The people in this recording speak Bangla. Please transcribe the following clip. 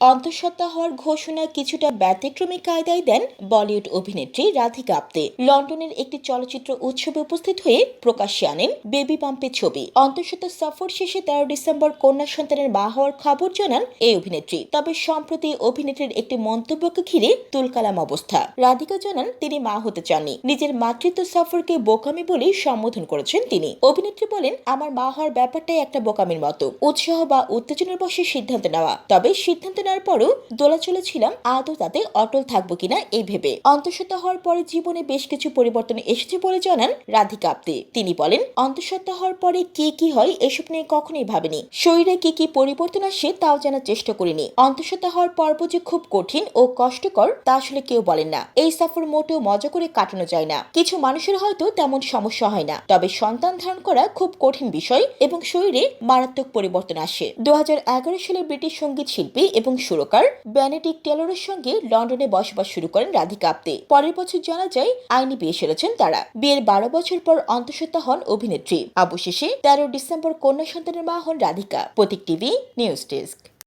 অন্তঃসত্ত্বা হওয়ার ঘোষণা কিছুটা ব্যতিক্রমী কায়দায় দেন বলিউড অভিনেত্রী রাধিকা আপ্তে। লন্ডনের একটি চলচ্চিত্র উৎসবে উপস্থিত হয়ে প্রকাশ্যে আনেন বেবি পাম্পের ছবি। অন্তঃসত্ত্বা সফর শেষে তেরো ডিসেম্বর কন্যা সন্তানের মা হওয়ার খবর জানান এই অভিনেত্রী। তবে সম্প্রতি অভিনেত্রীর একটি মন্তব্যকে ঘিরে তুলকালাম অবস্থা। রাধিকা জানান, তিনি মা হতে চাননি। নিজের মাতৃত্ব সফরকে বোকামি বলেই সম্বোধন করেছেন তিনি। অভিনেত্রী বলেন, আমার মা হওয়ার ব্যাপারটাই একটা বোকামির মতো। উৎসাহ বা উত্তেজনার বসে সিদ্ধান্ত নেওয়া। তবে সিদ্ধান্ত নেওয়ার পরও দোলাচলে ছিলাম আদৌ তাতে অটল থাকব কিনা এই ভেবে। অন্তঃসত্ত্বা হওয়ার পরে জীবনে বেশ কিছু পরিবর্তন এসেছে বলে জানান রাধিকা আপ্তে। তিনি বলেন, অন্তঃসত্ত্বা হওয়ার পরে কি কি হয় এসব নিয়ে কখনোই ভাবিনি। শরীরে কি কি পরিবর্তন আসে তাও জানার চেষ্টা করিনি। অন্তঃসত্ত্বা হওয়ার পর্ব যে খুব কঠিন ও কষ্টকর তা আসলে কেউ বলেন না। এই সফর মোটেও মজা করে কাটানো যায় না। কিছু মানুষের হয়তো তেমন সমস্যা হয় না। তবে সন্তান ধারণ করা খুব কঠিন বিষয় এবং শরীরে মারাত্মক পরিবর্তন আসে। দু হাজার এগারো সালে ব্রিটিশ সংগীত শিল্পী এবং সুরকার বেনেডিক টেলরের সঙ্গে লন্ডনে বসবাস শুরু করেন রাধিকা আপ্তে। পরের বছর জানা যায়, আইনি বিয়ে সেরেছেন তারা। বিয়ের বারো বছর পর অন্তঃসত্ত্বা হন অভিনেত্রী। অবশেষে তেরো ডিসেম্বর কন্যা সন্তানের মা হন Radhika. Pratik TV, news desk.